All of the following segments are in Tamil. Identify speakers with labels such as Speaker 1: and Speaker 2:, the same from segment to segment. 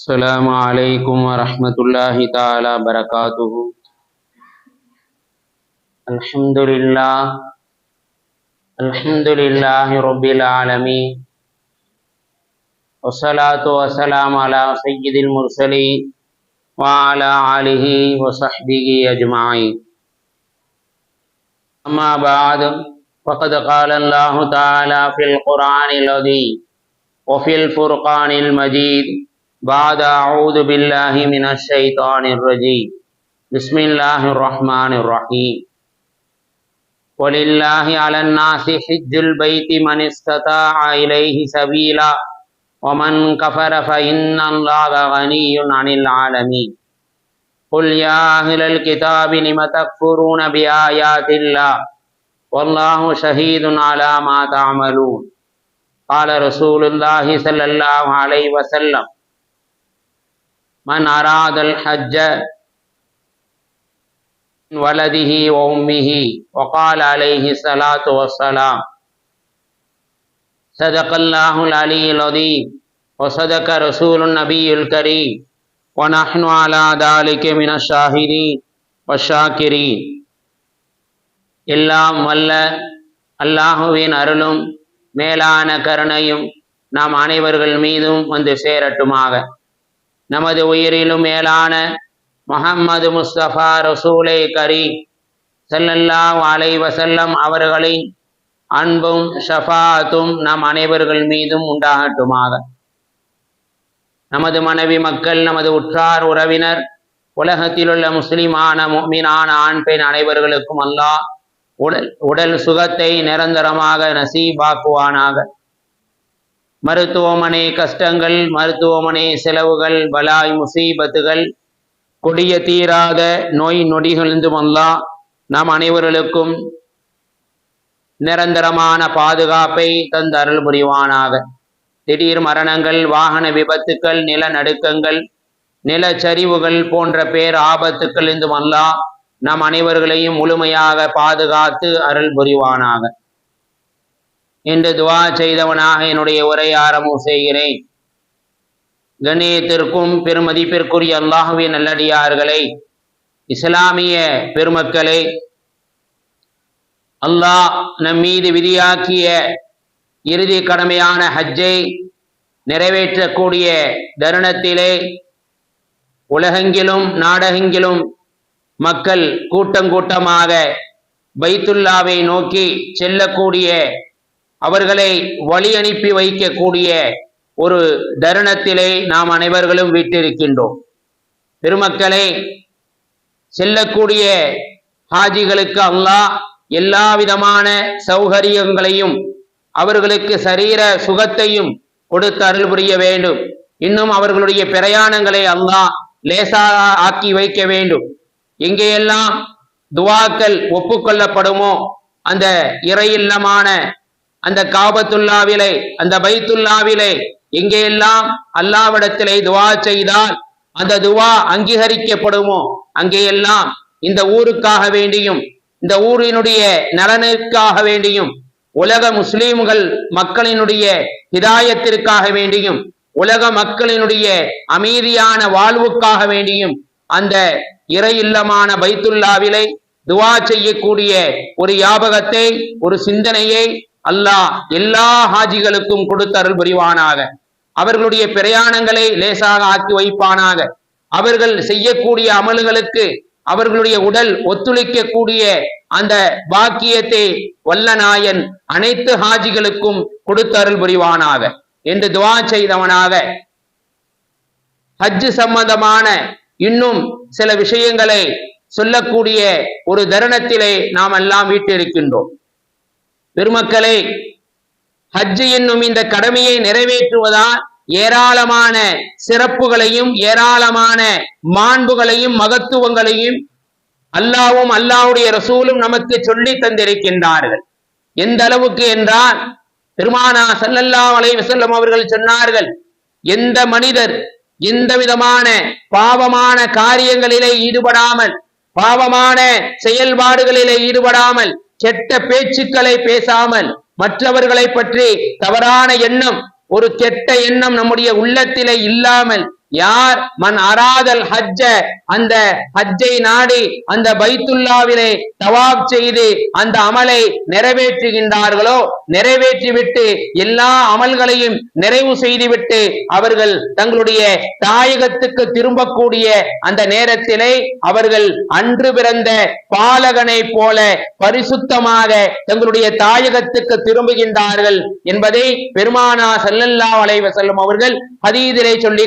Speaker 1: السلام علیکم ورحمۃ اللہ تعالی وبرکاتہ الحمد للہ الحمد للہ رب العالمی وصلاة وسلام على سید المرسلین وعلى آلہ وصحبہ اجمعین۔ اما بعد، فقد قال الله تعالى في القرآن الذي وفي الفرقان المجيد بعد أعوذ بالله من الشيطان الرجيم. بسم الله الرحمن الرحيم. ولله على الناس حج البيت من استطاع إليه سبيلا. ومن كفر فإن الله غني عن العالمين. قل يا أهل الكتاب لم تكفرون بآيات الله؟ والله شهيد على ما تعملون. قال رسول الله صلى الله عليه وسلم من أراد الحج من ولده وأمه وقال عليه الصلاة والسلام صدق الله العلي العظيم وصدق رسول النبي الكريم ونحن على ذلك من الشاهدين والشاكرين எல்லாம் வல்ல அல்லாஹுவின் அருளும் மேலான கருணையும் நாம் அனைவர்கள் மீதும் வந்து சேரட்டுமாக நமது உயிரிலும் மேலான முகம்மது முஸ்தபா ரசூலை கரி செல்லல்லா அலைஹி வசல்லம் அவர்களின் அன்பும் ஷஃபாத்தும் நம் அனைவர்கள் மீதும் உண்டாகட்டுமாக. நமது மனைவி மக்கள் நமது உற்றார் உறவினர் உலகத்திலுள்ள முஸ்லிமான முஃமினான ஆண் பெண் அனைவர்களுக்கும் அல்லாஹ் உடல் உடல் சுகத்தை நிரந்தரமாக நசீபாக்குவானாக. மருத்துவமனை கஷ்டங்கள் மருத்துவமனை செலவுகள் பலாய் முசீபத்துகள் கொடிய தீராத நோய் நொடிகளிருந்தும் அல்லாஹ் நாம் அனைவர்களுக்கும் நிரந்தரமான பாதுகாப்பை தந்து அருள் புரிவானாக. திடீர் மரணங்கள் வாகன விபத்துக்கள் நிலநடுக்கங்கள் நிலச்சரிவுகள் போன்ற பேர் ஆபத்துக்கள் இருந்தும் அல்லாஹ் நம் அனைவர்களையும் முழுமையாக பாதுகாத்து அருள் புரிவானாக. என்று துவா செய்தவனாக என்னுடைய உரை ஆரம்பம் செய்கிறேன். கண்ணியத்திற்கும் பெருமதிப்பிற்குரிய அல்லாஹுவின் நல்லடியார்களை இஸ்லாமிய பெருமக்களை அல்லாஹ் நம் மீது விதியாக்கிய இறுதி கடமையான ஹஜ்ஜை நிறைவேற்றக்கூடிய தருணத்திலே உலகெங்கிலும் நாடகெங்கிலும் மக்கள் கூட்டம் கூட்டமாக பைத்துல்லாவை நோக்கி செல்லக்கூடிய அவர்களை வழி அனுப்பி வைக்கக்கூடிய ஒரு தருணத்திலே நாம் அனைவர்களும் விட்டிருக்கின்றோம். பெருமக்களே செல்லக்கூடிய ஹாஜிகளுக்கு அல்லாஹ் எல்லா விதமான சௌகரியங்களையும் அவர்களுக்கு சரீர சுகத்தையும் கொடுத்து அருள் புரிய வேண்டும். இன்னும் அவர்களுடைய பிரயாணங்களை அல்லாஹ் லேசாக ஆக்கி வைக்க வேண்டும். எங்கேயெல்லாம் துவாக்கள் ஒப்புக்கொள்ளப்படுமோ அந்த இறையில்லமான அந்த காபத்துல்லாவிலே அந்த பைத்துல்லாவிலே எங்கேயெல்லாம் அல்லாவிடத்திலே துவா செய்தால் அந்த துவா அங்கீகரிக்கப்படுமோ? அங்கேயெல்லாம் இந்த ஊருக்காக வேண்டியும் இந்த ஊரினுடைய நலனுக்காக வேண்டியும் உலக முஸ்லீம்கள் மக்களினுடைய ஹிதாயத்திற்காக வேண்டியும் உலக மக்களினுடைய அமைதியான வாழ்வுக்காக வேண்டியும் அந்த இறை இல்லமான பைத்துல்லாவிலே துவா செய்யக்கூடிய ஒரு யாபகத்தை ஒரு சிந்தனையை அல்லாஹ் எல்லா ஹாஜிகளுக்கும் கொடுத்து அருள் புரிவானாக. அவர்களுடைய பிரயாணங்களை லேசாக ஆக்கி வைப்பானாக. அவர்கள் செய்யக்கூடிய அமல்களுக்கு அவர்களுடைய உடல் ஒத்துழைக்கக்கூடிய அந்த பாக்கியத்தை வல்லநாயன் அனைத்து ஹாஜிகளுக்கும் கொடுத்து அருள் புரிவானாக. என்று துவா செய்தவனாக. ஹஜ் சம்பந்தமான இன்னும் சில விஷயங்களை சொல்லக்கூடிய ஒரு தருணத்திலே நாம் எல்லாம் வீட்டிருக்கின்றோம் பெருமக்களே ஹஜ் என்னும் இந்த கடமையை நிறைவேற்றுவதால் ஏராளமான சிறப்புகளையும் ஏராளமான மாண்புகளையும் மகத்துவங்களையும் அல்லாவும் அல்லாவுடைய ரசூலும் நமக்கு சொல்லி தந்திருக்கின்றார்கள். எந்த அளவுக்கு என்றால் பெருமானா சல்லல்லா அலை வசல்லம் அவர்கள் சொன்னார்கள் எந்த மனிதர் எந்த விதமான பாவமான காரியங்களிலே ஈடுபடாமல் பாவமான செயல்பாடுகளிலே ஈடுபடாமல் கெட்ட பேச்சுக்களை பேசாமல் மற்றவர்களை பற்றி தவறான எண்ணம் ஒரு கெட்ட எண்ணம் நம்முடைய உள்ளத்திலே இல்லாமல் யார்? மன் அராதல் ஹஜ்ஜ அந்த ஹஜ்ஜை நாடி அந்த பைத்துல்லாவிலே தவாப் செய்து அந்த அமலை நிறைவேற்றுகின்றார்களோ நிறைவேற்றிவிட்டு எல்லா அமல்களையும் நிறைவு செய்துவிட்டு அவர்கள் தங்களுடைய தாயகத்துக்கு திரும்பக்கூடிய அந்த நேரத்திலே அவர்கள் அன்று பிறந்த பாலகனை போல பரிசுத்தமாக தங்களுடைய தாயகத்துக்கு திரும்புகின்றார்கள் என்பதை பெருமானா செல்லல்லா அலைஹி செல்லும் அவர்கள் அதீதிலே சொல்லி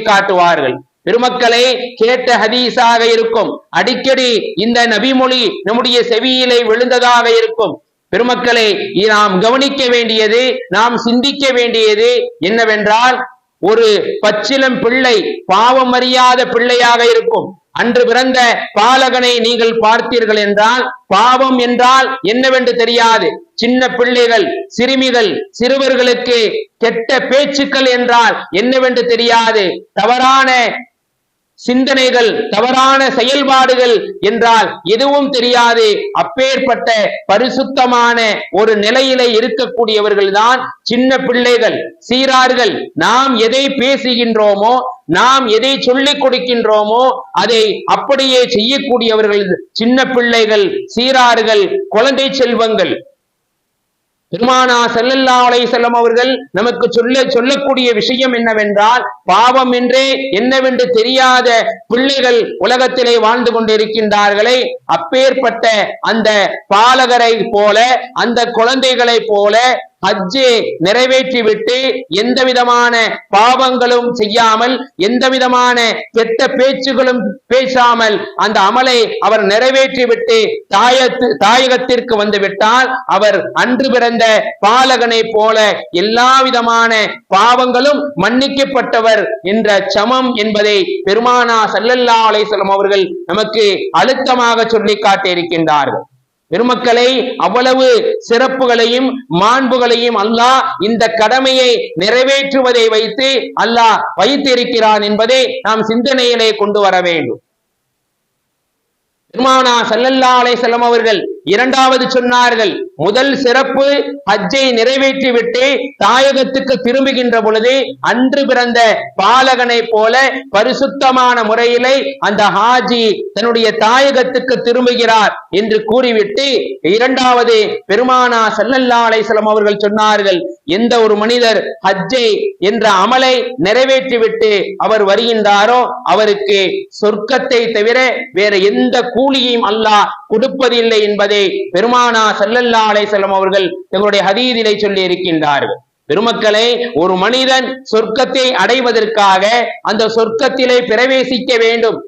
Speaker 1: சொல்கிறார்கள் பெருமக்களே கேட்ட ஹதீஸாக இருக்கும். அடிக்கடி இந்த நபிமொழி நம்முடைய செவியிலே விழுந்ததாக இருக்கும். பெருமக்களே நாம் கவனிக்க வேண்டியது நாம் சிந்திக்க வேண்டியது என்னவென்றால் ஒரு பச்சிலம் பிள்ளை பாவம் அறியாத பிள்ளையாக இருக்கும். அன்று பிறந்த பாலகனை நீங்கள் பார்த்தீர்கள் என்றால் பாவம் என்றால் என்னவென்று தெரியாது. சின்ன பிள்ளைகள் சிறுமிகள் சிறுவர்களுக்கு கெட்ட பேச்சுக்கள் என்றால் என்னவென்று தெரியாது. தவறான சிந்தனைகள் தவறான செயல்பாடுகள் என்றால் எதுவும் தெரியாது. அப்பேற்பட்ட பரிசுத்தமான ஒரு நிலையிலே இருக்கக்கூடியவர்கள் தான் சின்ன பிள்ளைகள் சீரார்கள். நாம் எதை பேசுகின்றோமோ நாம் எதை சொல்லிக் கொடுக்கின்றோமோ அதை அப்படியே செய்யக்கூடியவர்கள் சின்ன பிள்ளைகள் சீரார்கள் குழந்தை செல்வங்கள். பெருமானா செல்லல்லா அலை செல்லம் அவர்கள் நமக்கு சொல்ல சொல்லக்கூடிய விஷயம் என்னவென்றால் பாவம் என்றே என்னவென்று தெரியாத பிள்ளைகள் உலகத்திலே வாழ்ந்து கொண்டிருக்கின்றார்களே அப்பேற்பட்ட அந்த பாலகரை போல அந்த குழந்தைகளை போல ஹஜ்ஜை நிறைவேற்றிவிட்டு எந்த விதமான பாவங்களும் செய்யாமல் எந்த விதமான கெட்ட பேச்சுகளும் பேசாமல் அந்த அமலை அவர் நிறைவேற்றிவிட்டு தாயத்து தாயகத்திற்கு வந்துவிட்டால் அவர் அன்று பிறந்த பாலகனை போல எல்லா விதமான பாவங்களும் மன்னிக்கப்பட்டவர் என்ற சமம் என்பதை பெருமானா சல்லல்லா அலைசலம் அவர்கள் நமக்கு அழுத்தமாக சொல்லி காட்டியிருக்கின்றார்கள். பெருமக்களை அவ்வளவு சிறப்புகளையும் மாண்புகளையும் அல்லாஹ் இந்த கடமையை நிறைவேற்றுவதை வைத்து அல்லாஹ் வைத்திருக்கிறான் என்பதை நாம் சிந்தனையிலே கொண்டு வர வேண்டும். பெருமானா சல்லல்லா அலை செல்லம் அவர்கள் இரண்டாவது சொன்னார்கள் முதல் சிறப்பு ஹஜ்ஜை நிறைவேற்றிவிட்டு தாயகத்துக்கு திரும்புகின்ற பொழுது அன்று பிறந்த பாலகனை போல பரிசுத்தமான முறையிலே அந்த ஹாஜி தன்னுடைய தாயகத்துக்கு திரும்புகிறார் என்று கூறிவிட்டு இரண்டாவது பெருமானா செல்லல்லா அலைசலம் அவர்கள் சொன்னார்கள் எந்த ஒரு மனிதர் ஹஜ்ஜை என்ற அமலை நிறைவேற்றிவிட்டு அவர் வருகின்றாரோ அவருக்கு சொர்க்கத்தை தவிர வேற எந்த கூலியையும் அல்லாஹ் கொடுப்பதில்லை என்பதை பெருமானா செல்லல்லா அலை செல்லம் அவர்கள் தங்களுடைய ஹதீதிலை சொல்லி இருக்கின்றார்கள் பெருமக்களை ஒரு மனிதன் சொர்க்கத்தை அடைவதற்காக அந்த சொர்க்கத்திலே பிரவேசிக்க வேண்டும்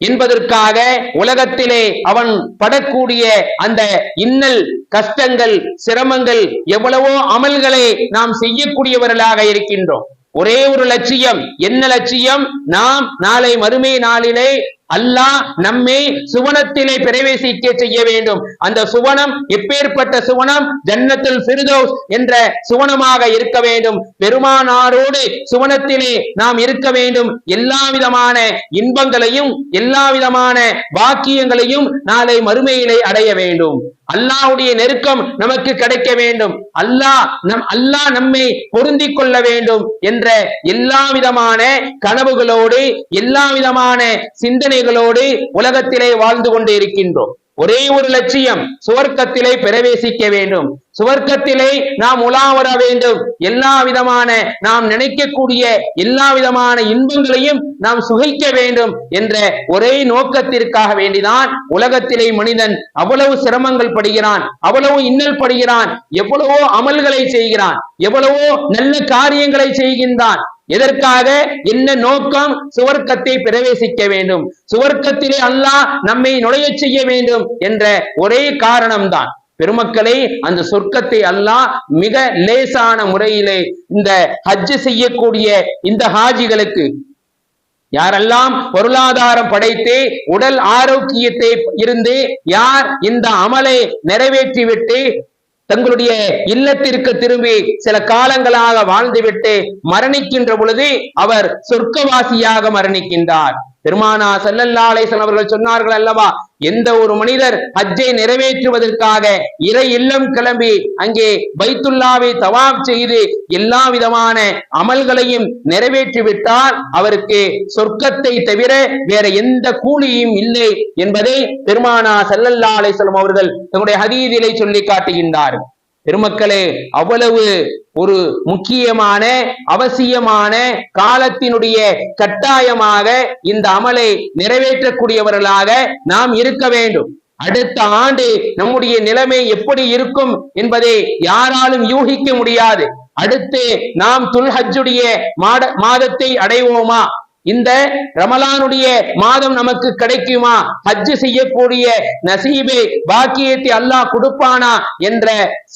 Speaker 1: என்பதற்காக உலகத்திலே அவன் படக்கூடிய அந்த இன்னல் கஷ்டங்கள் சிரமங்கள் எவ்வளவோ அமல்களை நாம் செய்யக்கூடியவர்களாக இருக்கின்றோம். ஒரே ஒரு லட்சியம். என்ன லட்சியம்? நாம் நாளை மறுமை நாளிலே அல்லாஹ் நம்மை சுவனத்திலே பிரவேசிக்க செய்ய வேண்டும். அந்த சுவனம் எப்பேற்பட்ட சுவனம்? ஜன்னத்தில் சிறுதோஸ் என்ற சுவனமாக இருக்க வேண்டும். பெருமானாரோடு சுவனத்திலே நாம் இருக்க வேண்டும். எல்லா விதமான இன்பங்களையும் எல்லா விதமான பாக்கியங்களையும் நாளை மறுமையிலே அடைய வேண்டும். அல்லாஹ்வுடைய நெருக்கம் நமக்கு கிடைக்க வேண்டும். அல்லாஹ் நம் அல்லாஹ் நம்மை பொருந்திக் கொள்ள வேண்டும் என்ற எல்லா விதமான கனவுகளோடு எல்லா விதமான சிந்தனைகளோடு உலகத்திலே வாழ்ந்து கொண்டு இருக்கின்றோம். ஒரே ஒரு லட்சியம் சுவர்க்கத்திலே பிரவேசிக்க வேண்டும். சுவர்க்கத்திலே நாம் உலாவர வேண்டும். எல்லா விதமான நாம் நினைக்கக்கூடிய எல்லா விதமான இன்பங்களையும் நாம் சுகிக்க வேண்டும் என்ற ஒரே நோக்கத்திற்காக வேண்டிதான் உலகத்திலே மனிதன் அவ்வளவு சிரமங்கள் படுகிறான் அவ்வளவு இன்னல் படுகிறான் எவ்வளவோ அமல்களை செய்கிறான் எவ்வளவோ நல்ல காரியங்களை செய்கின்றான் எதற்காக? என்ன நோக்கம்? சுவர்க்கத்தை பிரவேசிக்க வேண்டும். சுவர்க்கத்திலே அல்லாஹ் நம்மை நுழையச் செய்ய வேண்டும் என்ற ஒரே காரணம்தான். பெருமக்களே அந்த சொர்க்கத்தை அல்லாஹ் மிக லேசான முறையிலே இந்த ஹஜ் செய்யக்கூடிய இந்த ஹாஜிகளுக்கு யாரெல்லாம் பொருளாதாரம் படைத்து உடல் ஆரோக்கியத்தை இருந்து யார் இந்த அமலை நிறைவேற்றிவிட்டு தங்களுடைய இல்லத்திற்கு திரும்பி சில காலங்களாக வாழ்ந்துவிட்டு மரணிக்கின்ற பொழுது அவர் சொர்க்கவாசியாக மரணிக்கின்றார். பெருமானா ஸல்லல்லாஹு அவர்கள் சொன்னார்கள் அல்லவா எந்த ஒரு மனிதர் ஹஜ்ஜை நிறைவேற்றுவதற்காக இறை இல்லம் கிளம்பி அங்கே பைத்துல்லாவை தவாப் செய்து எல்லா விதமான அமல்களையும் நிறைவேற்றி விட்டால் அவருக்கு சொர்க்கத்தை தவிர வேற எந்த கூலியும் இல்லை என்பதை பெருமானா செல்லல்லா அலைஹி அவர்கள் தங்களுடைய ஹதீதிலை சொல்லி காட்டுகின்றார்கள். பெருமக்களே அவ்வளவு ஒரு முக்கியமான அவசியமான காலத்தினுடைய கட்டாயமாக இந்த அமலை நிறைவேற்றக்கூடியவர்களாக நாம் இருக்க வேண்டும். அடுத்த ஆண்டு நம்முடைய நிலைமை எப்படி இருக்கும் என்பதை யாராலும் யூகிக்க முடியாது. அடுத்து நாம் துல்ஹஜ்ஜுடைய மாத மாதத்தை அடைவோமா? இந்த ரமலானுடைய மாதம் நமக்கு கிடைக்குமா? ஹஜ்ஜு செய்யக்கூடிய நசீபே பாக்கியத்தை அல்லாஹ் கொடுப்பானா என்ற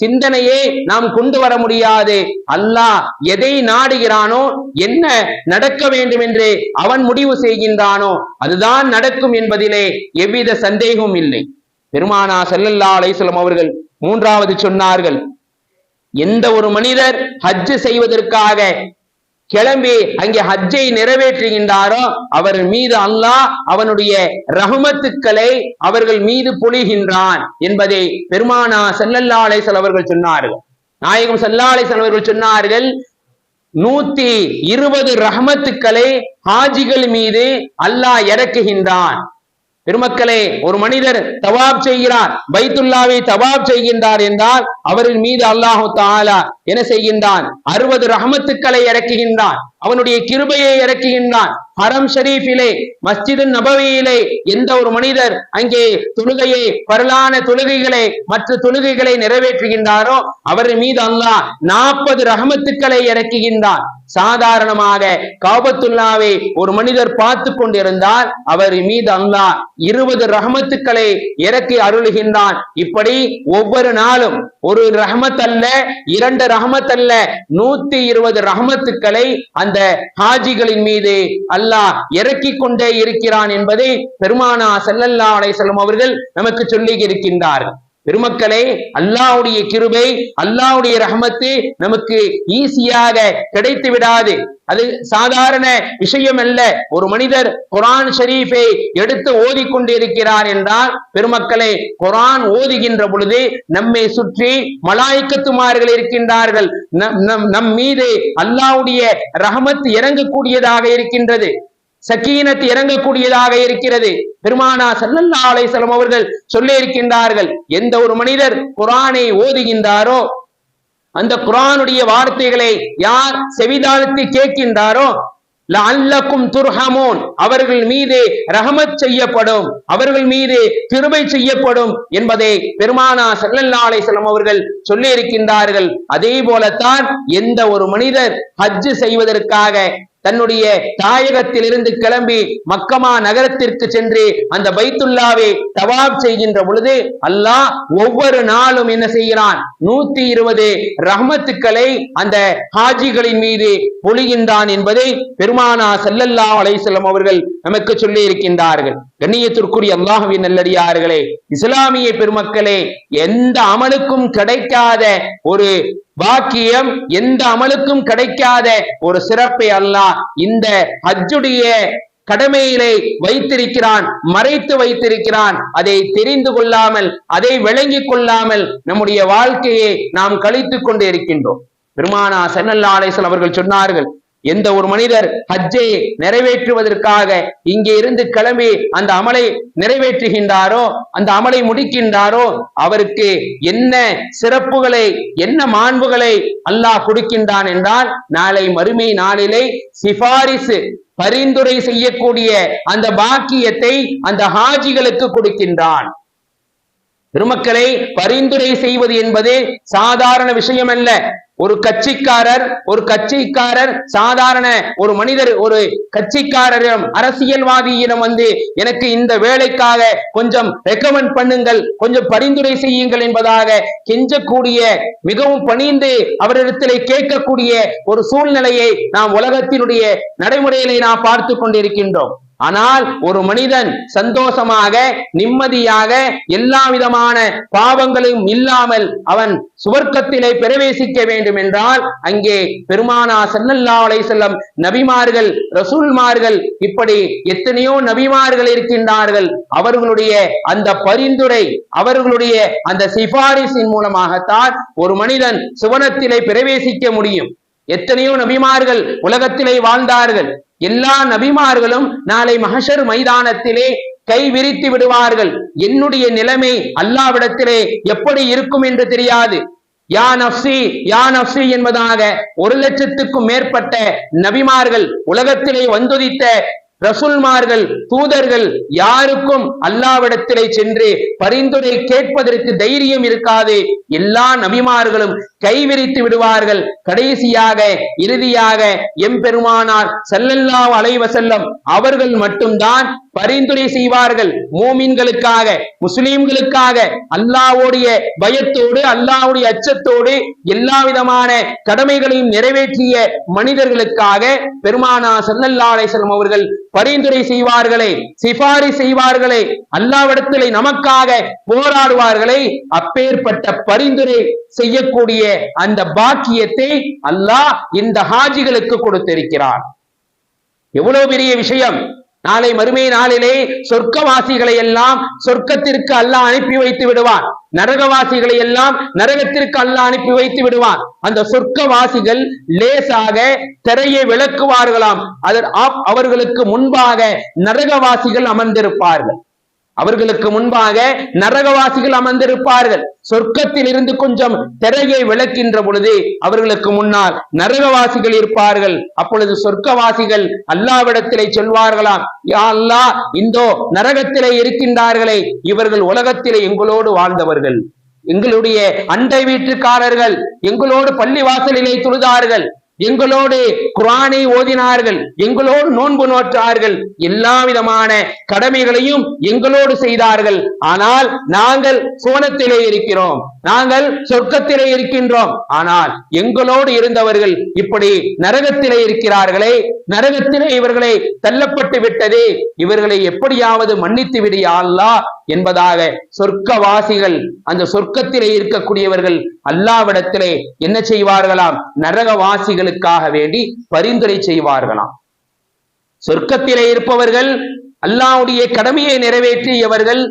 Speaker 1: சிந்தனையை நாம் கொண்டு வர முடியாது. அல்லாஹ் எதை நாடுகிறானோ என்ன நடக்க வேண்டும் என்று அவன் முடிவு செய்கின்றானோ அதுதான் நடக்கும் என்பதிலே எவ்வித சந்தேகமும் இல்லை. பெருமானா செல்லல்லா அலைசலம் அவர்கள் மூன்றாவது சொன்னார்கள் எந்த ஒரு மனிதர் ஹஜ் செய்வதற்காக கிளம்பி அங்கே ஹஜ்ஜை நிறைவேற்றுகின்றாரோ அவர் மீது அல்லாஹ் அவனுடைய ரஹமத்துக்களை அவர்கள் மீது பொழிகின்றான் என்பதை பெருமானா செல்லல்லாலை செலவர்கள் அவர்கள் சொன்னார்கள். நாயகம் செல்லாலை அலைஹி அவர்கள் சொன்னார்கள் நூத்தி இருபது ரஹமத்துக்களை ஹாஜிகள் மீது அல்லாஹ் இறக்குகின்றான். பெருமக்களே ஒரு மனிதர் தவாப் செய்கிறார் பைத்துல்லாவை தவாப் செய்கின்றார் என்றால் அவரின் மீது அல்லாஹு தாலா என்ன செய்கின்றான்? அறுபது ரஹமத்துக்களை இறக்குகின்றான். அவனுடைய கிருபையை இறக்குகின்றான். ஹரம் ஷரீஃபிலே மஸ்ஜிது நபவியிலே எந்த ஒரு மனிதர் அங்கே தொழுகையை பரலான தொழுகைகளை மற்ற தொழுகைகளை நிறைவேற்றுகின்றாரோ அவர் மீது அல்லாஹ் நாற்பது ரஹமத்துக்களை இறக்குகின்றான். சாதாரணமாக காபத்துல்லாவை ஒரு மனிதர் பார்த்து கொண்டிருந்தால் அவர் மீது அல்லாஹ் இருபது ரஹமத்துக்களை இறக்கி அருளுகின்றான். இப்படி ஒவ்வொரு நாளும் ஒரு ரஹமத் அல்ல இரண்டு ரஹமத் அல்ல நூத்தி இருபது ரஹமத்துக்களை அந்த ஹாஜிகளின் மீது அல்லாஹ் இறக்கிக் கொண்டே இருக்கிறான் என்பதை பெருமானா செல்லல்லா அலை செல்லும் அவர்கள் நமக்கு சொல்லி இருக்கின்றார்கள். பெருமக்களே அல்லாவுடைய கிருபை அல்லாவுடைய ரஹமத்து நமக்கு ஈஸியாக கிடைத்து விடாது. அது சாதாரண விஷயம் அல்ல ஒரு மனிதர் குரான் ஷரீஃபை எடுத்து ஓதிக்கொண்டிருக்கிறார் என்றால் பெருமக்களே குரான் ஓதுகின்ற பொழுது நம்மை சுற்றி மலாய்க்கத்துமார்கள் இருக்கின்றார்கள். நம் நம் நம் மீது அல்லாஹ்வுடைய ரஹமத் இறங்கக்கூடியதாக இருக்கின்றது. சக்கீனத் இறங்கக்கூடியதாக இருக்கிறது. பெருமானா ஸல்லல்லாஹு அலைஹி அவர்கள் சொல்லி இருக்கின்றார்கள் எந்த ஒரு மனிதர் குரானை ஓதுகின்றாரோ அந்த குரானுடைய வார்த்தைகளை யார் செவிதாழ்த்தி கேட்கின்றாரோ அல்லக்கும் துர்ஹமோன் அவர்கள் மீது ரஹமத் செய்யப்படும் அவர்கள் மீது கிருபை செய்யப்படும் என்பதை பெருமானா ஸல்லல்லாஹு அலைஹி அவர்கள் சொல்லி இருக்கின்றார்கள். அதே போலத்தான் எந்த ஒரு மனிதர் ஹஜ் செய்வதற்காக தன்னுடைய தாயகத்தில் இருந்து கிளம்பி மக்கமா நகரத்திற்கு சென்று அந்த பைத்துல்லாவை தவாப் செய்கின்ற பொழுது அல்லாஹ் ஒவ்வொரு நாளும் என்ன செய்கிறான்? நூத்தி இருபது ரஹமத்துக்களை அந்த ஹாஜிகளின் மீது பொழிகின்றான் என்பதை பெருமானா செல்லல்லா அலைசல்லம் அவர்கள் நமக்கு சொல்லி இருக்கின்றார்கள். கண்ணியத்திற்குரிய அல்லாஹுவின் நல்லடியார்களே இஸ்லாமிய பெருமக்களே எந்த அமலுக்கும் கிடைக்காத ஒரு பாக்கியம் எந்த அமலுக்கும் கிடைக்காத ஒரு சிறப்பை அல்லாஹ் இந்த ஹஜ்ஜுடைய கடமையிலே வைத்திருக்கிறான் மறைத்து வைத்திருக்கிறான். அதை தெரிந்து கொள்ளாமல் அதை விளங்கிக் கொள்ளாமல் நம்முடைய வாழ்க்கையை நாம் கழித்துக் கொண்டு இருக்கின்றோம். பெருமானா சென்னல்லா அலைசல் அவர்கள் சொன்னார்கள் எந்த ஒரு மனிதர் ஹஜ்ஜை நிறைவேற்றுவதற்காக இங்கே இருந்து கிளம்பி அந்த அமலை நிறைவேற்றுகின்றாரோ அந்த அமலை முடிக்கின்றாரோ அவருக்கு என்ன சிறப்புகளை என்ன மாண்புகளை அல்லாஹ் கொடுக்கின்றான் என்றால் நாளை மறுமை நாளிலே சிபாரிசு பரிந்துரை செய்யக்கூடிய அந்த பாக்கியத்தை அந்த ஹாஜிகளுக்கு கொடுக்கின்றான். பெருமக்களை பரிந்துரை செய்வது என்பது சாதாரண விஷயம் அல்ல ஒரு கட்சிக்காரர் ஒரு கட்சிக்காரர் சாதாரண ஒரு மனிதர் ஒரு கட்சிக்காரரிடம் அரசியல்வாதியிடம் வந்து எனக்கு இந்த வேலைக்காக கொஞ்சம் ரெக்கமெண்ட் பண்ணுங்கள் கொஞ்சம் பரிந்துரை செய்யுங்கள் என்பதாக கெஞ்சக்கூடிய மிகவும் பணிந்து அவரிடத்திலே கேட்கக்கூடிய ஒரு சூழ்நிலையை நாம் உலகத்தினுடைய நடைமுறையிலே நாம் பார்த்து கொண்டிருக்கின்றோம். ஆனால் ஒரு மனிதன் சந்தோஷமாக நிம்மதியாக எல்லா விதமான பாவங்களும் இல்லாமல் அவன் சுவர்க்கத்திலே பிரவேசிக்க வேண்டும் என்றால் அங்கே பெருமானா சல்லல்லா செல்லம் நபிமார்கள் ரசூல்மார்கள் இப்படி எத்தனையோ நபிமார்கள் இருக்கின்றார்கள். அவர்களுடைய அந்த பரிந்துரை அவர்களுடைய அந்த சிபாரிசின் மூலமாகத்தான் ஒரு மனிதன் சுவனத்திலே பிரவேசிக்க முடியும். எத்தனையோ நபிமார்கள் உலகத்திலே வாழ்ந்தார்கள். எல்லா நபிமார்களும் நாளை மகஷர் மைதானத்திலே கை விரித்து விடுவார்கள். என்னுடைய நிலைமை அல்லாவிடத்திலே எப்படி இருக்கும் என்று தெரியாது. யா நப்சி யா நப்சி என்பதாக ஒரு லட்சத்துக்கும் மேற்பட்ட நபிமார்கள் உலகத்திலே வந்துதித்த ரசுல்மார்கள் தூதர்கள் யாருக்கும் அல்லாவிடத்திலே சென்று பரிந்துரை கேட்பதற்கு தைரியம் இருக்காது. எல்லா நபிமார்களும் கைவிரித்து விடுவார்கள். கடைசியாக இறுதியாக எம்பெருமானார் செல்லல்லா அலைவசல்லம் அவர்கள் மட்டும்தான் பரிந்துரை செய்வார்கள். மூமின்களுக்காக முஸ்லீம்களுக்காக அல்லாவுடைய பயத்தோடு அல்லாவுடைய அச்சத்தோடு எல்லா விதமான கடமைகளையும் நிறைவேற்றிய மனிதர்களுக்காக பெருமானா செல்லல்லா அலைசல்லம் அவர்கள் பரிந்துரை செய்வார்களே சிபாரி செய்வார்களே அல்லாவிடத்திலே நமக்காக போராடுவார்களே. அப்பேற்பட்ட பரிந்துரை செய்யக்கூடிய அந்த பாக்கியத்தை அல்லாஹ் இந்த ஹாஜிகளுக்கு கொடுத்திருக்கிறார். எவ்வளவு பெரிய விஷயம். நாளை மறுமை நாளிலே சொர்க்கவாசிகளை எல்லாம் சொர்க்கத்திற்கு அல்லாஹ் அனுப்பி வைத்து விடுவான். நரகவாசிகளை எல்லாம் நரகத்திற்கு அல்லாஹ் அனுப்பி வைத்து விடுவான். அந்த சொர்க்கவாசிகள் லேசாக திரையை விளக்குவார்களாம். அதர் அவர்களுக்கு முன்பாக நரகவாசிகள் அமர்ந்திருப்பார்கள். அவர்களுக்கு முன்பாக நரகவாசிகள் அமர்ந்திருப்பார்கள். சொர்க்கத்தில் இருந்து கொஞ்சம் திரையை விளக்கின்ற பொழுது அவர்களுக்கு முன்னால் நரகவாசிகள் இருப்பார்கள். அப்பொழுது சொர்க்கவாசிகள் அல்லாவிடத்திலே சொல்வார்களாம் யா அல்லா இந்தோ நரகத்திலே இருக்கின்றார்களே இவர்கள் உலகத்திலே எங்களோடு வாழ்ந்தவர்கள். எங்களுடைய அண்டை வீட்டுக்காரர்கள் எங்களோடு பள்ளி வாசலிலே துழுதார்கள். எங்களோடு குரானை ஓதினார்கள் எங்களோடு நோன்பு நோற்றார்கள் எல்லா விதமான கடமைகளையும் எங்களோடு செய்தார்கள். ஆனால் நாங்கள் சோனத்திலே இருக்கிறோம் நாங்கள் சொர்க்கத்திலே இருக்கின்றோம். ஆனால் எங்களோடு இருந்தவர்கள் இப்படி நரகத்திலே இருக்கிறார்களே நரகத்திலே இவர்களை தள்ளப்பட்டு விட்டது இவர்களை எப்படியாவது மன்னித்து விடியாளா என்பதாக சொர்க்கவாசிகள் அந்த சொர்க்கத்திலே இருக்கக்கூடியவர்கள் அல்லாவிடத்திலே என்ன செய்வார்களாம்? நரகவாசிகள் மனிதர்களுக்காக வேண்டி பரிந்துரை செய்வார்களாம் சொர்க்கத்திலே இருப்பவர்கள் அல்லாவுடைய கடமையை நிறைவேற்றியவர்கள்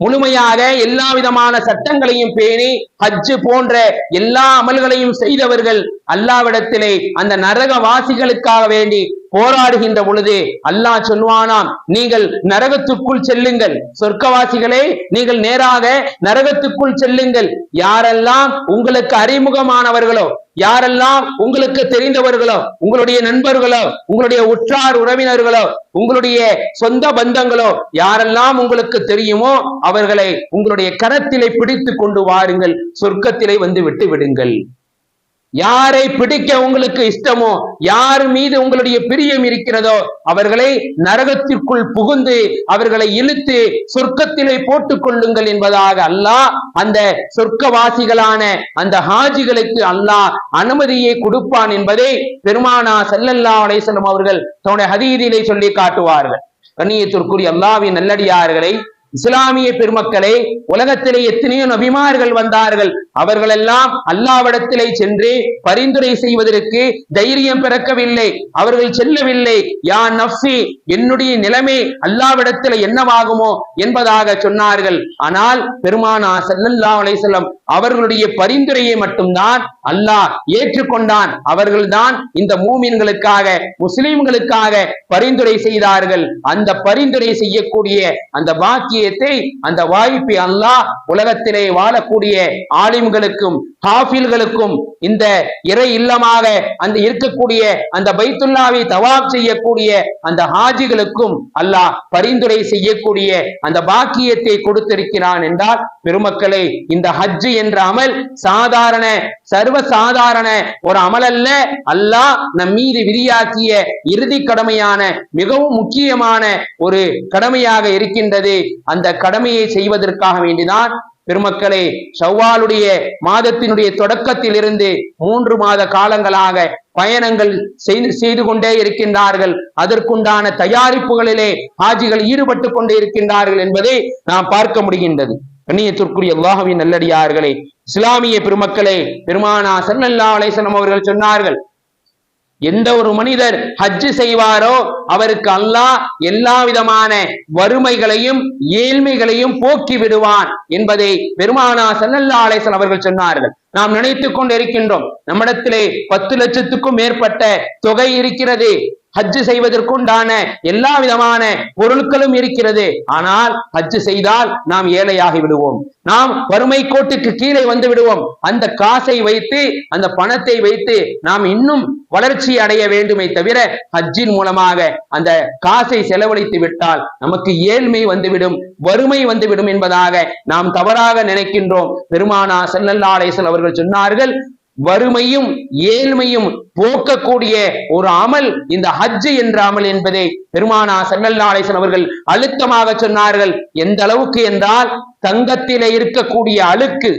Speaker 1: முழுமையாக எல்லா விதமான சட்டங்களையும் பேணி ஹஜ்ஜு போன்ற எல்லா அமல்களையும் செய்தவர்கள் அல்லாவிடத்திலே அந்த நரக வாசிகளுக்காக வேண்டி போராடுகின்ற பொழுது அல்லாஹ் சொல்வானாம் நீங்கள் நரகத்துக்குள் செல்லுங்கள். சொர்க்கவாசிகளே நீங்கள் நேராக நரகத்துக்குள் செல்லுங்கள். யாரெல்லாம் உங்களுக்கு அறிமுகமானவர்களோ யாரெல்லாம் உங்களுக்கு தெரிந்தவர்களோ உங்களுடைய நண்பர்களோ உங்களுடைய உற்றார் உறவினர்களோ உங்களுடைய சொந்த பந்தங்களோ யாரெல்லாம் உங்களுக்கு தெரியுமோ அவர்களை உங்களுடைய கரத்திலே பிடித்து கொண்டு வாருங்கள் சொர்க்கத்திலே வந்து விட்டு விடுங்கள். யாரை பிடிக்க உங்களுக்கு இஷ்டமோ யார் மீது உங்களுடைய பிரியம் இருக்கிறதோ அவர்களை நரகத்திற்குள் புகுந்து அவர்களை இழுத்து சொர்க்கத்திலே போட்டுக் கொள்ளுங்கள் என்பதாக அல்லாஹ் அந்த சொர்க்கவாசிகளான அந்த ஹாஜிகளுக்கு அல்லாஹ் அனுமதியை கொடுப்பான் என்பதை பெருமானா செல்லல்லா அலேசலம் அவர்கள் தன்னுடைய ஹதீதியிலே சொல்லி காட்டுவார்கள். கண்ணியத்திற்குரிய அல்லாவின் நல்லடியார்களை இஸ்லாமிய பெருமக்களே உலகத்திலே எத்தனையோ நபிமார்கள் வந்தார்கள். அவர்களெல்லாம் அல்லாவிடத்திலே சென்று பரிந்துரை செய்வதற்கு தைரியம் பிறக்கவில்லை. அவர்கள் செல்லவில்லை. யா நப்சி என்னுடைய நிலைமை அல்லாவிடத்தில் என்னவாகுமோ என்பதாக சொன்னார்கள். ஆனால் பெருமானா சல்லல்லா அலைசல்லம் அவர்களுடைய பரிந்துரையை மட்டும்தான் அல்லாஹ் ஏற்றுக்கொண்டான். அவர்கள்தான் இந்த மூமின்களுக்காக முஸ்லிம்களுக்காக பரிந்துரை செய்தார்கள். அந்த பரிந்துரை செய்யக்கூடிய அந்த பாக்கிய பாக்கியத்தை அந்த வாய்ப்பை அல்லாஹ் உலகத்திலே வாழக்கூடிய ஆலிம்களுக்கும் ஹாஃபில்களுக்கும் இந்த இறை இல்லமாக அந்த இருக்கக்கூடிய அந்த பைத்துல்லாவை தவாப் செய்யக்கூடிய அந்த ஹாஜிகளுக்கும் அல்லாஹ் பரிந்துரை செய்யக்கூடிய அந்த பாக்கியத்தை கொடுத்திருக்கிறான் என்றால் பெருமக்களை இந்த ஹஜ்ஜு என்ற அமல் சாதாரண சர்வ சாதாரண ஒரு அமல் அல்ல அல்லாஹ் நம் மீது விதியாக்கிய இறுதி கடமையான மிகவும் முக்கியமான ஒரு கடமையாக இருக்கின்றது. அந்த கடமையை செய்வதற்காக வேண்டிதான் பெருமக்களே சவ்வாலுடைய மாதத்தினுடைய தொடக்கத்தில் இருந்து மூன்று மாத காலங்களாக பயணங்கள் செய்து செய்து கொண்டே இருக்கின்றார்கள். அதற்குண்டான தயாரிப்புகளிலே ஹாஜிகள் ஈடுபட்டு கொண்டே இருக்கின்றார்கள் என்பதை நாம் பார்க்க முடிகின்றது. கண்ணியத்திற்குரிய அல்லாஹுவின் நல்லடியார்களே இஸ்லாமிய பெருமக்களே பெருமானா சன்னல்லா அலைசனம் அவர்கள் சொன்னார்கள் எந்த ஒரு மனிதர் ஹஜ்ஜு செய்வாரோ அவருக்கு அல்லாஹ் எல்லா விதமான வறுமைகளையும் ஏழ்மைகளையும் போக்கி விடுவான் என்பதை பெருமானா சல்லல்லா அலேசன் அவர்கள் சொன்னார்கள். நாம் நினைத்துக் கொண்டிருக்கின்றோம். நம்மிடத்திலே பத்து லட்சத்துக்கும் மேற்பட்ட தொகை இருக்கிறது. ஹஜ்ஜு செய்வதற்குண்டான எல்லா விதமான பொருட்களும் இருக்கிறது. ஆனால் ஹஜ்ஜு செய்தால் நாம் ஏழையாகி விடுவோம். நாம் வறுமை கோட்டுக்கு கீழே வந்து விடுவோம். அந்த காசை வைத்து அந்த பணத்தை வைத்து நாம் இன்னும் வளர்ச்சி அடைய வேண்டுமே தவிர ஹஜ்ஜின் மூலமாக அந்த காசை செலவழித்து விட்டால் நமக்கு ஏழ்மை வந்துவிடும் வறுமை வந்துவிடும் என்பதாக நாம் தவறாக நினைக்கின்றோம். பெருமானா செல்லல்லா அவர்கள் அவர்கள் சொன்னார்கள் வறுமையும் ஏழ்மையும் போக்கக்கூடிய ஒரு அமல் இந்த ஹஜ் என்ற அமல் என்பதை பெருமானா சல்லல்லா அலிசன் அவர்கள் அழுத்தமாக சொன்னார்கள். எந்த அளவுக்கு என்றால் தங்கத்திலே இருக்கக்கூடிய அழுக்கு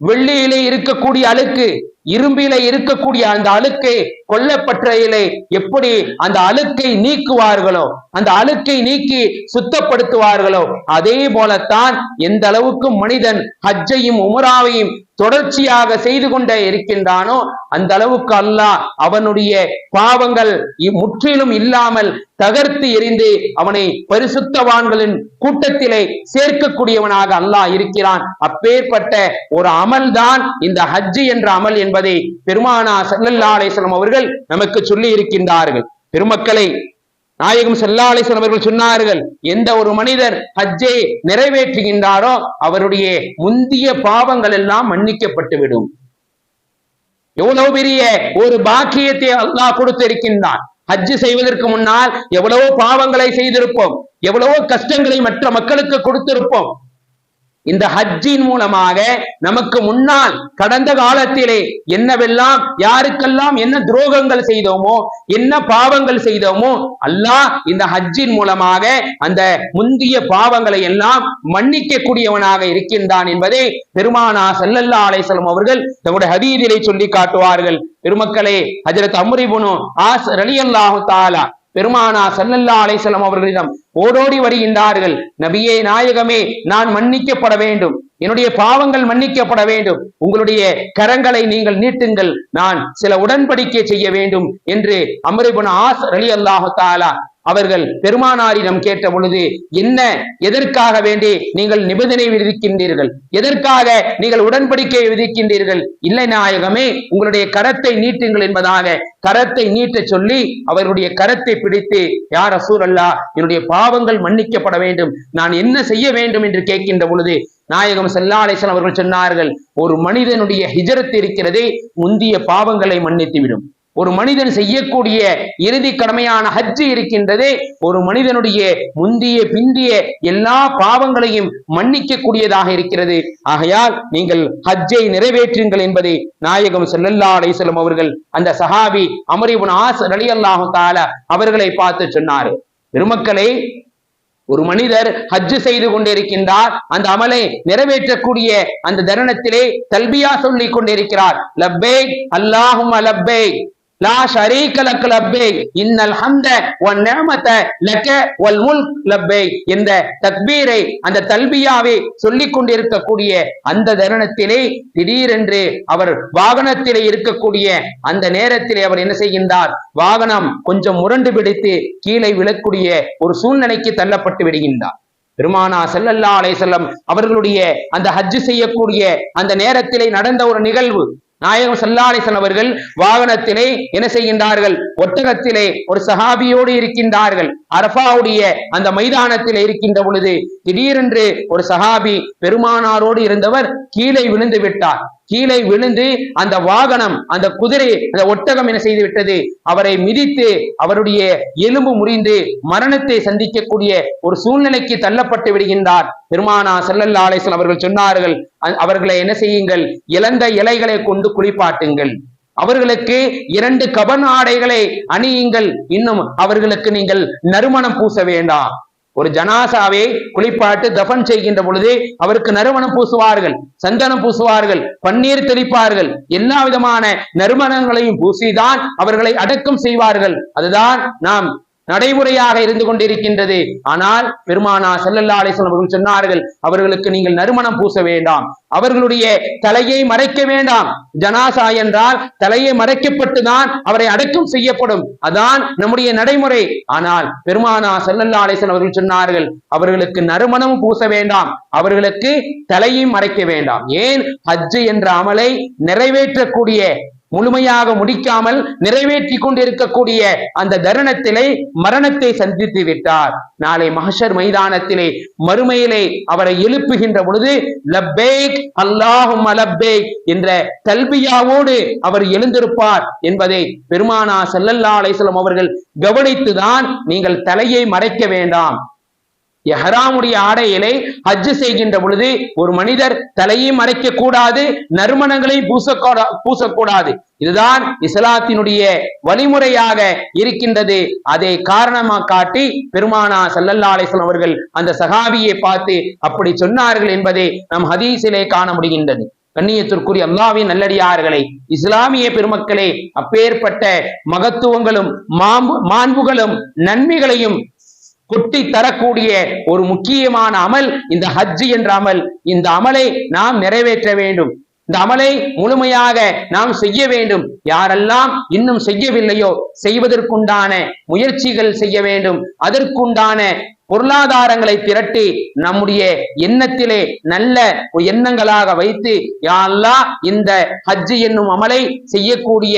Speaker 1: வெள்ளியிலே இருக்கக்கூடிய அழுக்கு இரும்பில இருக்கக்கூடிய அந்த அழுக்கை கொல்லப்பற்றையிலே எப்படி அந்த அழுக்கை நீக்குவார்களோ அந்த அழுக்கை நீக்கி சுத்தப்படுத்துவார்களோ அதே போலத்தான் எந்த அளவுக்கு மனிதன் ஹஜ்ஜையும் உமராவையும் தொடர்ச்சியாக செய்து கொண்டே இருக்கின்றானோ அந்த அளவுக்கு அல்லாஹ் அவனுடைய பாவங்கள் முற்றிலும் இல்லாமல் தகர்த்து எரிந்து அவனை பரிசுத்தவான்களின் கூட்டத்திலே சேர்க்கக்கூடியவனாக அல்லாஹ் இருக்கிறான். அப்பேற்பட்ட ஒரு அமல் தான் இந்த ஹஜ்ஜு என்ற அமல் என்று என்பதை பெருமானா சல்லல்லா அலிஸ்லாம் அவர்கள் நமக்கு சொல்லி இருக்கின்றார்கள் பெருமக்களை நாயகம் சல்லா அலிஸ்லாம் அவர்கள் சொன்னார்கள் எந்த ஒரு மனிதர் ஹஜ்ஜை நிறைவேற்றுகின்றாரோ அவருடைய முந்திய பாவங்கள் எல்லாம் மன்னிக்கப்பட்டுவிடும் எவ்வளவு பெரிய ஒரு பாக்கியத்தை அல்லாஹ் கொடுத்திருக்கின்றான். ஹஜ்ஜு செய்வதற்கு முன்னால் எவ்வளவோ பாவங்களை செய்திருப்போம் எவ்வளவோ கஷ்டங்களை மற்ற மக்களுக்கு கொடுத்திருப்போம். இந்த ஹஜ்ஜின் மூலமாக நமக்கு முன்னால் கடந்த காலத்திலே என்னவெல்லாம் யாருக்கெல்லாம் என்ன துரோகங்கள் செய்தோமோ என்ன பாவங்கள் செய்தோமோ அல்லாஹ் இந்த ஹஜ்ஜின் மூலமாக அந்த முந்திய பாவங்களை எல்லாம் மன்னிக்க கூடியவனாக இருக்கின்றான் என்பதை பெருமானா செல்லல்லா அலைசலம் அவர்கள் தங்களுடைய ஹதீதிலை சொல்லி காட்டுவார்கள். பெருமக்களே ஹஜரத் அம்ரிபுனு ஆஸ் ரலி அல்லாஹு தாலா பெருமானா சல்லல்லா அலைசலம் அவர்களிடம் ஓடோடி வருகின்றார்கள். நபியே நாயகமே நான் மன்னிக்கப்பட வேண்டும். என்னுடைய பாவங்கள் மன்னிக்கப்பட வேண்டும். உங்களுடைய கரங்களை நீங்கள் நீட்டுங்கள். நான் சில உடன்படிக்கை செய்ய வேண்டும் என்று அமரிபுன் ஆஸ் அலி அல்லாஹு தாலா அவர்கள் பெருமானாரிடம் கேட்ட பொழுது என்ன? எதற்காக வேண்டி நீங்கள் நிபந்தனை விதிக்கின்றீர்கள்? எதற்காக நீங்கள் உடன்படிக்கை விதிக்கின்றீர்கள்? இல்லை நாயகமே உங்களுடைய கரத்தை நீட்டுங்கள் என்பதாக கரத்தை நீட்ட சொல்லி அவருடைய கரத்தை பிடித்து யார் அசூர் அல்லா என்னுடைய பாவங்கள் மன்னிக்கப்பட வேண்டும். நான் என்ன செய்ய வேண்டும்? என்று கேட்கின்ற பொழுது நாயகம் செல்லாலேசன் அவர்கள் சொன்னார்கள் ஒரு மனிதனுடைய ஹிஜரத் இருக்கிறதே முந்திய பாவங்களை மன்னித்துவிடும். ஒரு மனிதன் செய்யக்கூடிய இறுதி கடமையான ஹஜ்ஜு இருக்கின்றதே ஒரு மனிதனுடைய முந்திய பிந்திய எல்லா பாவங்களையும் மன்னிக்கக்கூடியதாக இருக்கிறது. ஆகையால் நீங்கள் ஹஜ்ஜை நிறைவேற்றுங்கள் என்பதை நாயகம் செல்லல்லா அலைசலம் அவர்கள் அந்த சஹாபி அமரிபுன் ஆஸ் அலி அல்லாஹு தால அவர்களை பார்த்து சொன்னார். பெருமக்களை ஒரு மனிதர் ஹஜ்ஜு செய்து கொண்டிருக்கின்றார் அந்த அமலை நிறைவேற்றக்கூடிய அந்த தருணத்திலே தல்பியா சொல்லிக் கொண்டிருக்கிறார். லப்பேக் அல்லாஹும் லப்பேக். லா ஷரீக லக் லப்பே இன்னல் ஹம்த ஒன் நிஅமத லக்க வல் முல்க் லப்பே என்ற தக்பீரை அந்த தல்பியாவை சொல்லிக் கொண்டிருக்கக்கூடிய அந்த தருணத்திலே திடீரென்று அவர் வாகனத்திலே இருக்கக்கூடிய அந்த நேரத்திலே அவர் என்ன செய்கின்றார்? வாகனம் கொஞ்சம் முரண்டு பிடித்து கீழே விழக்கூடிய ஒரு சூழ்நிலைக்கு தள்ளப்பட்டு விடுகின்றார். பெருமானா செல்லல்லா அலை செல்லம் அவர்களுடைய அந்த ஹஜ்ஜு செய்யக்கூடிய அந்த நேரத்திலே நடந்த ஒரு நிகழ்வு. நாயகம் சல்லாலிசன் அவர்கள் வாகனத்திலே என்ன செய்கின்றார்கள்? ஒட்டகத்திலே ஒரு சஹாபியோடு இருக்கின்றார்கள். அரபாவுடைய அந்த மைதானத்தில் இருக்கின்ற பொழுது திடீரென்று ஒரு சஹாபி பெருமானாரோடு இருந்தவர் கீழே விழுந்து விட்டார். கீழே விழுந்து அந்த வாகனம் அந்த குதிரை அந்த ஒட்டகம் என்ன செய்து விட்டது? அவரை மிதித்து அவருடைய எலும்பு முறிந்து மரணத்தை சந்திக்கக்கூடிய ஒரு சூழ்நிலைக்கு தள்ளப்பட்டு விடுகின்றார். பெருமானா செல்லல்லா ஆலேசன் அவர்கள் சொன்னார்கள் அவர்களை என்ன செய்யுங்கள் இழந்த இலைகளை கொண்டு குளிப்பாட்டுங்கள். அவர்களுக்கு இரண்டு கபன் ஆடைகளை அணியுங்கள். இன்னும் அவர்களுக்கு நீங்கள் நறுமணம் பூச வேண்டாம். ஒரு ஜனாசாவை குளிப்பாட்டு தஃபன் செய்கின்ற பொழுது அவருக்கு நறுமணம் பூசுவார்கள் சந்தனம் பூசுவார்கள் பன்னீர் தெளிப்பார்கள். எல்லா விதமான நறுமணங்களையும் பூசிதான் அவர்களை அடக்கம் செய்வார்கள். அதுதான் நாம் நடைமுறையாக இருந்து கொண்டிருக்கின்றது. ஆனால் பெருமானா செல்லல்லா அலிஸ்லாம் அவர்கள் சொன்னார்கள் அவர்களுக்கு நீங்கள் நறுமணம் பூச வேண்டாம். அவர்களுடைய தலையை மறைக்க வேண்டாம். ஜனாசா என்றால் தலையை மறைக்கப்பட்டுதான் அவரை அடக்கம் செய்யப்படும். அதான் நம்முடைய நடைமுறை. ஆனால் பெருமானா செல்லல்லா அலிஸ்லாம் அவர்கள் சொன்னார்கள் அவர்களுக்கு நறுமணம் பூச வேண்டாம். அவர்களுக்கு தலையும் மறைக்க வேண்டாம். ஏன்? ஹஜ்ஜு என்ற அமலை நிறைவேற்றக்கூடிய முழுமையாக முடிக்காமல் நிறைவேற்றி கொண்டிருக்கக்கூடிய அந்த தருணத்திலே மரணத்தை சந்தித்து விட்டார். நாளை மகஷர் மைதானத்திலே மறுமையிலே அவரை எழுப்புகின்ற பொழுது லப்பேக் அல்லாஹும் லப்பேக் என்ற கல்வியாவோடு அவர் எழுந்திருப்பார் என்பதை பெருமானா செல்லல்லா அலைசலம் அவர்கள் கவனித்துதான் நீங்கள் தலையை மறைக்க வேண்டாம். எஹராமுடைய ஆடையிலே ஹஜ்ஜு செய்கின்ற பொழுது ஒரு மனிதர் தலையை மறைக்க கூடாது நறுமணங்களையும் பூசக்கூடா பூசக்கூடாது. இதுதான் இஸ்லாத்தினுடைய வழிமுறையாக இருக்கின்றது. அதை காரணமாக காட்டி பெருமானா சல்லல்லா அலிஸ்லாம் அவர்கள் அந்த சகாபியை பார்த்து அப்படி சொன்னார்கள் என்பதை நம் ஹதீஸிலே காண முடிகின்றது. கண்ணியத்திற்குரிய அல்லாவின் நல்லடியார்களை இஸ்லாமிய பெருமக்களே அப்பேற்பட்ட மகத்துவங்களும் மாம்பு மாண்புகளும் நன்மைகளையும் கொட்டி தரக்கூடிய ஒரு முக்கியமான அமல் இந்த ஹஜ் என்ற அமல். இந்த அமலை நாம் நிறைவேற்ற வேண்டும். இந்த அமலை முழுமையாக நாம் செய்ய வேண்டும். யாரெல்லாம் இன்னும் செய்யவில்லையோ செய்வதற்குண்டான முயற்சிகள் செய்ய வேண்டும். அதற்குண்டான பொருளாதாரங்களை திரட்டி நம்முடைய எண்ணத்திலே நல்ல எண்ணங்களாக வைத்து யாரெல்லாம் இந்த ஹஜ்ஜு என்னும் அமலை செய்யக்கூடிய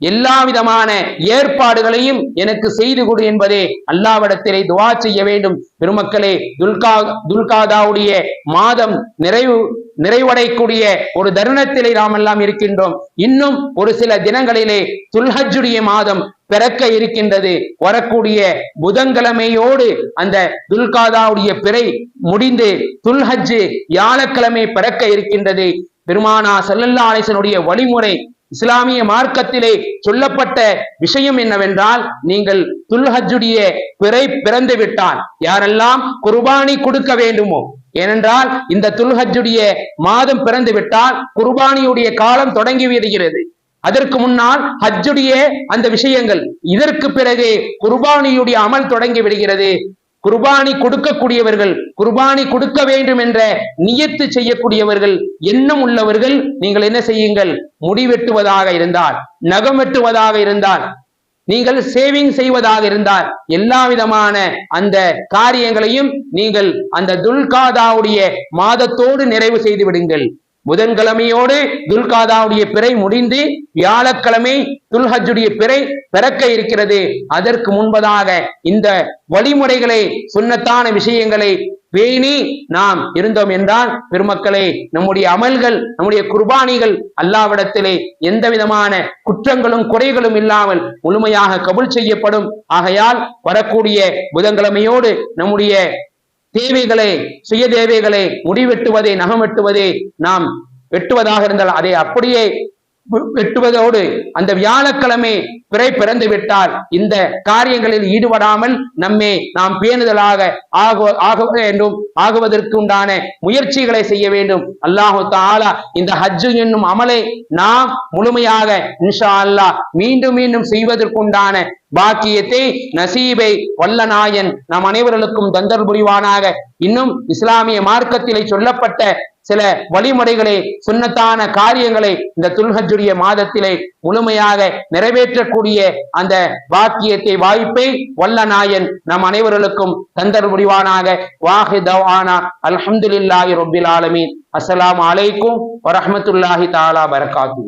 Speaker 1: எல்லா விதமான ஏற்பாடுகளையும் எனக்கு செய்து கொடு என்பதே அல்லாவிடத்திலே துவா செய்ய வேண்டும். பெருமக்களே துல்கா துல்காதாவுடைய மாதம் நிறைவு நிறைவடையக்கூடிய ஒரு தருணத்திலே நாம் எல்லாம் இருக்கின்றோம். இன்னும் ஒரு சில தினங்களிலே துல்ஹஜுடைய மாதம் பிறக்க இருக்கின்றது. வரக்கூடிய புதன்கிழமையோடு அந்த துல்காதாவுடைய பிறை முடிந்து துல்ஹஜ்ஜு வியாழக்கிழமை பிறக்க இருக்கின்றது. பெருமானா செல்லல்லா அலிசனுடைய வழிமுறை இஸ்லாமிய மார்க்கத்திலே சொல்லப்பட்ட விஷயம் என்னவென்றால் நீங்கள் துல்ஹஜுடைய பிறை பிறந்து விட்டால் யாரெல்லாம் குர்பானி கொடுக்க வேண்டுமோ ஏனென்றால் இந்த துல்ஹஜுடைய மாதம் பிறந்து விட்டால் குர்பானியுடைய காலம் தொடங்கி விடுகிறது. அதற்கு முன்னால் ஹஜ்ஜுடைய அந்த விஷயங்கள் இதற்கு பிறகு குர்பானியுடைய அமல் தொடங்கி விடுகிறது. குர்பானி கொடுக்கக்கூடியவர்கள் குர்பானி கொடுக்க வேண்டும் என்ற நியத்து செய்யக்கூடியவர்கள் எண்ணம் உள்ளவர்கள் நீங்கள் என்ன செய்யுங்கள்? முடி வெட்டுவதாக இருந்தால் நகம் வெட்டுவதாக இருந்தால் நீங்கள் சேவிங் செய்வதாக இருந்தால் எல்லா விதமான அந்த காரியங்களையும் நீங்கள் அந்த துல்காதாவுடைய மாதத்தோடு நிறைவு செய்து விடுங்கள். புதன்கிழமையோடு துல்காதாவுடைய பிறை முடிந்து வியாழக்கிழமை துல்ஹஜுடைய பிறை பிறக்க இருக்கிறது. அதற்கு முன்பதாக இந்த வழிமுறைகளை சுண்ணத்தான விஷயங்களை பேணி நாம் இருந்தோம் என்றால் பெருமக்களே நம்முடைய அமல்கள் நம்முடைய குர்பானிகள் அல்லாவிடத்திலே எந்த விதமான குற்றங்களும் குறைகளும் இல்லாமல் முழுமையாக கபுல் செய்யப்படும். ஆகையால் வரக்கூடிய புதன்கிழமையோடு நம்முடைய தேவைகளை சுய தேவைகளை முடிவெட்டுவதை நகம் வெட்டுவதை நாம் வெட்டுவதாக இருந்தால் அதை அப்படியே வெட்டுவதோடு அந்த வியாழக்கிழமை பிறை பிறந்து விட்டால் இந்த காரியங்களில் ஈடுபடாமல் நம்மை நாம் பேணுதலாக ஆக ஆக வேண்டும் ஆகுவதற்கு உண்டான முயற்சிகளை செய்ய வேண்டும். அல்லாஹு தாலா இந்த ஹஜ்ஜு என்னும் அமலை நாம் முழுமையாக இன்ஷா அல்லாஹ் மீண்டும் மீண்டும் செய்வதற்குண்டான பாக்கியத்தை நசீபை வல்ல நாயன் நம் அனைவர்களுக்கும் தந்தர் புரிவானாக இன்னும் இஸ்லாமிய மார்க்கத்திலே சொல்லப்பட்ட சில வழிமுறைகளை சுண்ணத்தான காரியங்களை இந்த துல்ஹஜுடைய மாதத்திலே முழுமையாக நிறைவேற்றக்கூடிய அந்த பாக்கியத்தை வாய்ப்பை வல்ல நாயன் நம் அனைவர்களுக்கும் தந்தர் முடிவானாக வாஹி தவானா அல்ஹம்துலில்லாஹி ரொபில் ஆலமீன். அஸ்லாம் அலைக்கும் வரஹமத்துல்லாஹி தாலா வரகாத்து